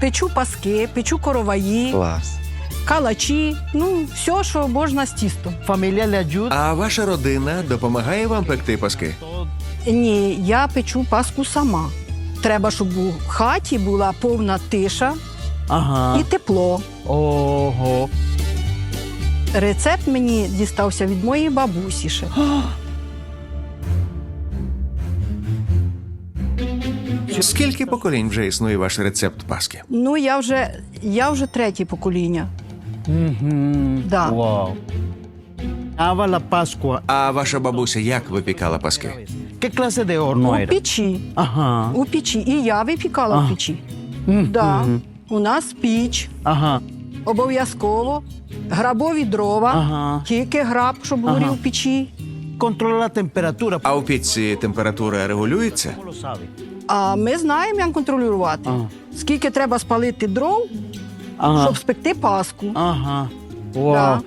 печу паски, печу короваї, Клас. калачі, ну, все, що можна з тістом. Familia le ayuda. А ваша родина допомагає вам пекти паски? Ні, я печу паску сама. Треба, щоб у хаті була повна тиша Ajá. і тепло. Ojo. Рецепт мені дістався від моєї бабусі ще. Скільки поколінь вже існує ваш рецепт паски? Ну, я вже, я вже третє покоління. Да. Wow. Ava la Pascua. А ваша бабуся як випікала паски? ¿Qué clase de horno У печі. Ajá. У печі. І я випікала в печі. Да. У нас піч, Ajá. обов'язково. Грабові дрова, Ага. тільки граб, щоб Ага. горів в печі. La temperatura. А у піці температура регулюється? А ми знаємо, як контролювати. Ага. Скільки треба спалити дров, Ага. щоб спекти паску. Ага. Вау. Да.